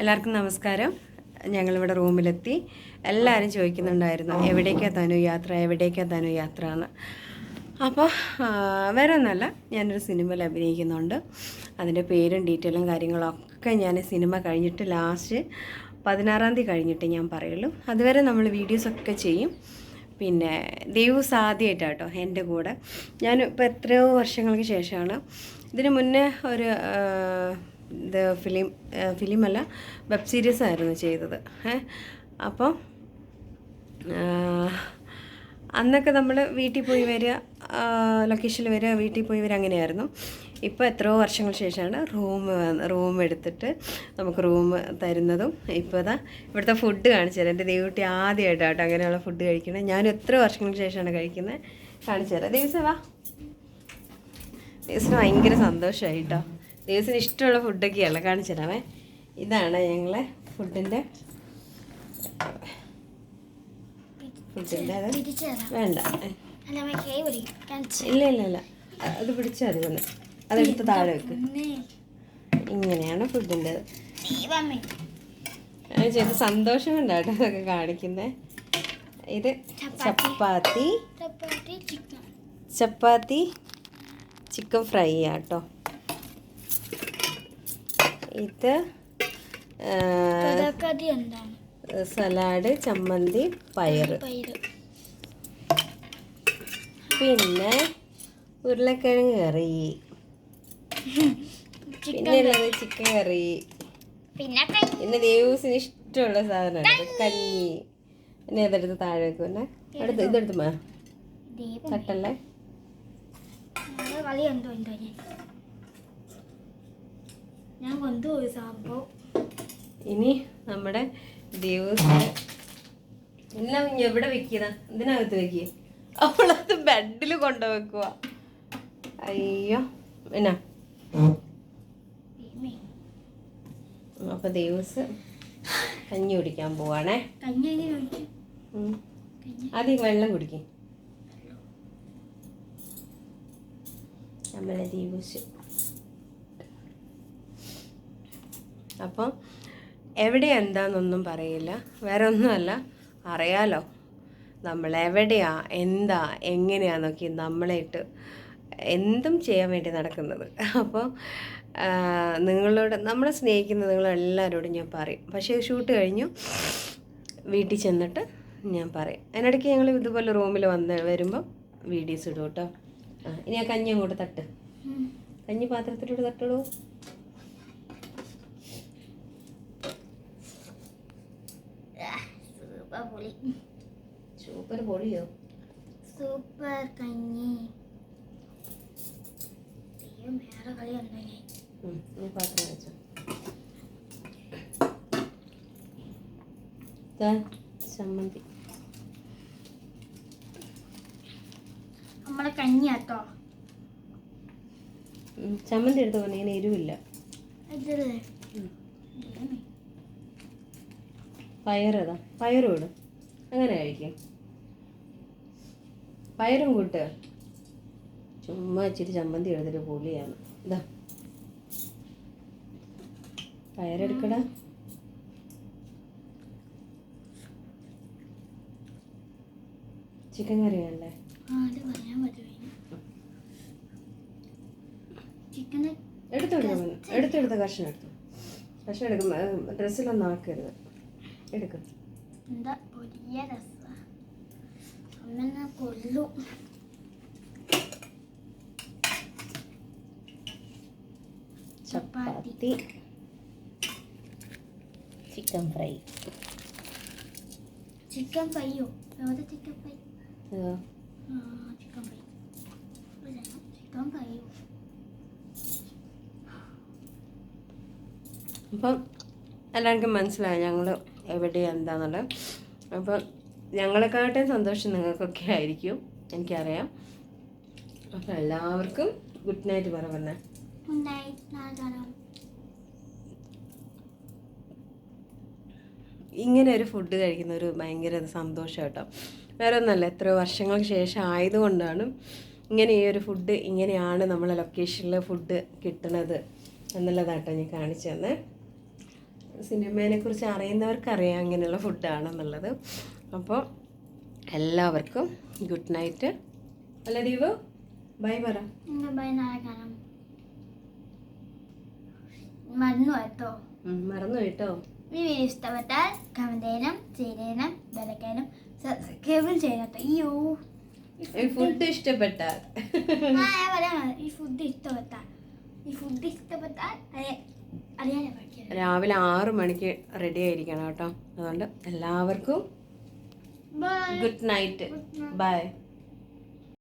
എല്ലാവർക്കും നമസ്കാരം. ഞങ്ങളിവിടെ റൂമിലെത്തി. എല്ലാവരും ചോദിക്കുന്നുണ്ടായിരുന്നു എവിടേക്കാ തനു യാത്ര? എവിടേക്കാ തനു യാത്ര? എന്ന്. അപ്പോൾ വേറെ ഒന്നല്ല ഞാനൊരു സിനിമയിൽ അഭിനയിക്കുന്നുണ്ട്. അതിന്റെ പേരും ഡീറ്റെയിലും കാര്യങ്ങളൊക്കെ ഞാൻ സിനിമ കഴിഞ്ഞിട്ട് ലാസ്റ്റ് പതിനാറാം തീയതി കഴിഞ്ഞിട്ട് ഞാൻ പറയുള്ളൂ. അതുവരെ നമ്മൾ വീഡിയോസൊക്കെ ചെയ്യും. പിന്നെ ദൈവസ് ആദ്യമായിട്ടാട്ടോ എന്റെ കൂടെ. ഞാൻ ഇപ്പോൾ എത്രയോ വർഷങ്ങൾക്ക് ശേഷമാണ്. ഇതിന് മുന്നേ ഒരു ഇത് ഫിലിം ഫിലിമല്ല വെബ് സീരീസ് ആയിരുന്നു ചെയ്തത്. അപ്പോൾ അന്നൊക്കെ നമ്മൾ വീട്ടിൽ പോയി വരിക ലൊക്കേഷനിൽ വരിക വീട്ടിൽ പോയി വരിക അങ്ങനെയായിരുന്നു. ഇപ്പോൾ എത്രയോ വർഷങ്ങൾ ശേഷമാണ് റൂം റൂം എടുത്തിട്ട് നമുക്ക് റൂം തരുന്നതും ഇപ്പോൾ ഇതാ ഇവിടുത്തെ ഫുഡ് കാണിച്ചു തരാം. എന്റെ ദൈവട്ടി ആദ്യമായിട്ടാട്ടോ അങ്ങനെയുള്ള ഫുഡ് കഴിക്കുന്നത്. ഞാൻ എത്ര വർഷങ്ങൾക്ക് ശേഷമാണ് കഴിക്കുന്നത്. കാണിച്ചു തരാം. ദിവസം വാ. ദിവസം ഭയങ്കര സന്തോഷമായി കേട്ടോ ദിവസത്തിന് ഇഷ്ടമുള്ള ഫുഡൊക്കെയല്ല കാണിച്ചു തരാമേ. ഇതാണ് ഞങ്ങളെ ഫുഡിന്റെ ഫുഡിന്റെ വേണ്ട. ഇല്ല ഇല്ല ഇല്ല. അത് പിടിച്ചാൽ മതി വന്ന് അതെടുത്ത് താഴെ വെക്ക്. ഇങ്ങനെയാണ് ഫുഡിന്റെ ചേച്ചി സന്തോഷം കൊണ്ടാട്ടോ അതൊക്കെ കാണിക്കുന്നത് ഇത് ചപ്പാത്തി. ചപ്പാത്തി ചിക്കൻ ഫ്രൈ ആട്ടോ. ഇത് സലാഡ് ചമ്മന്തി പയർ പയറ്. പിന്നെ ഉരുളക്കിഴങ്ങ് കറി. പിന്നെ ഉള്ളത് ചിക്കൻ കറി. പിന്നെ പിന്നെ ദേവൂസിന് ഇഷ്ടമുള്ള സാധനമാണ് കഞ്ഞി. പിന്നെ ഇതെടുത്ത് താഴെ വെക്കുന്നെ. അടുത്ത് ഇതെടുത്ത് മാ. ദൈവം തട്ടല്ലേ? കളി എന്തോ എന്തോ ഞാൻ കൊണ്ടുപോയി സംഭവം ഇനി നമ്മുടെ കുഞ്ഞ് എവിടെ വെക്കുന്ന എന്തിനകത്ത് വെക്കിയ അവളത് ബെഡിൽ കൊണ്ടുവെക്കുക അയ്യോ എന്നാ? അപ്പൊ ദേവസ് കഞ്ഞി കുടിക്കാൻ പോവാണേ. ആദ്യം വെള്ളം കുടിക്കും. നമ്മളെ ദീപുസ് അപ്പം എവിടെ എന്താണെന്നൊന്നും പറയില്ല. വേറെ ഒന്നുമല്ല അറിയാലോ. നമ്മൾ എവിടെയാ എന്താ എങ്ങനെയാന്നൊക്കെ നമ്മളായിട്ട് എന്തും ചെയ്യാൻ വേണ്ടി നടക്കുന്നത്. അപ്പോൾ നിങ്ങളോട് നമ്മളെ സ്നേഹിക്കുന്ന നിങ്ങളെല്ലാവരോടും ഞാൻ പറയും. പക്ഷേ ഷൂട്ട് കഴിഞ്ഞു. വീട്ടിൽ ചെന്നിട്ട് ഞാൻ പറയും. അതിനിടയ്ക്ക് ഞങ്ങൾ ഇതുപോലെ റൂമിൽ വന്ന് വരുമ്പോൾ വീഡിയോസ് ഇടും കേട്ടോ. ഇനി ആ കഞ്ഞി അങ്ങോട്ട് തട്ട്. കഞ്ഞി പാത്രത്തിലോട്ട് തട്ടിടൂ ആ, സൂപ്പർ പൊളി. സൂപ്പർ പൊളിയോ? സൂപ്പർ കഞ്ഞി. വേറെ കളി ഉണ്ടോ ഞാൻ പാത്രം വെച്ചോ. ദാ, ചമ്മന്തി. നമ്മളെ കഞ്ഞിയാട്ടോ? ചമ്മന്തി എടുത്ത് പറഞ്ഞ ഇങ്ങനെ എരിവില്ല. പയറേതാ പയറും ഇടും. അങ്ങനെ കഴിക്കും പയറും കൂട്ട്. ചുമ്മാ ഇച്ചിരി ചമ്മന്തി എടുത്തിട്ട് പൊളിയാണ് ഇതാ പയറെടുക്കട. ചിക്കൻ കറി വേണ്ടേ? എടുത്തെടുത്ത എടുത്തെടുത്ത കഷ്ണം എടുത്തു. കഷ്ണം എടുക്കും ഡ്രസ്സിലൊന്നും ആക്കരുത്. എടുക്കും. എന്താ വലിയ രസ അമ്മ കൊല്ലു chapati. Chapati chicken fry chicken ഫ്രൈയോ എവിടെ ചിക്കൻ ഫ്രൈ ഇതാ ആ ചിക്കൻ ഫ്രൈ ചിക്കൻ ഫ്രൈയോ അപ്പം എല്ലാവർക്കും മനസ്സിലായി ഞങ്ങൾ എവിടെ എന്താന്നുള്ളത്. അപ്പം ഞങ്ങളെക്കാട്ടും സന്തോഷം നിങ്ങൾക്കൊക്കെ ആയിരിക്കും എനിക്കറിയാം. അപ്പം എല്ലാവർക്കും ഗുഡ് നൈറ്റ് പറ പറഞ്ഞേ. ഇങ്ങനെ ഒരു ഫുഡ് കഴിക്കുന്ന ഒരു ഭയങ്കര സന്തോഷം കേട്ടോ. വേറെ ഒന്നല്ല എത്രയോ വർഷങ്ങൾക്ക് ശേഷം ആയതുകൊണ്ടാണ് ഇങ്ങനെ ഈ ഒരു ഫുഡ് ഇങ്ങനെയാണ് നമ്മളെ ലൊക്കേഷനിൽ ഫുഡ് കിട്ടണത് എന്നുള്ളതാട്ടോ ഞാൻ കാണിച്ചു തന്നെ. സിനിമേനെ കുറിച്ച് അറിയുന്നവർക്കറിയാം അങ്ങനെയുള്ള ഫുഡാണെന്നുള്ളത്. അപ്പോൾ എല്ലാവർക്കും ഗുഡ് നൈറ്റ്. അല്ല ദീപു? ബൈ പറ. ബൈ നാളെ കാണാം മറന്നു കേട്ടോ മറന്നു കേട്ടോ ഈ വീഡിയോ ഇഷ്ടപ്പെട്ടാൽ കമന്റ് ചെയ്യണം ചെയ്യണം വിലക്കാനും സബ്സ്ക്രൈബും ചെയ്യണം അയ്യോ. ഈ ഫുഡ് ഇഷ്ടപ്പെട്ടാൽ. ഈ ഫുഡ് ഇഷ്ടപ്പെട്ടാൽ. ഈ ഫുഡ് ഇഷ്ടപ്പെട്ടാൽ അതെ അറിയാനേ രാവിലെ ആറ് മണിക്ക് റെഡി ആയിരിക്കണം കേട്ടോ. അതുകൊണ്ട് എല്ലാവർക്കും ഗുഡ് നൈറ്റ് ബൈ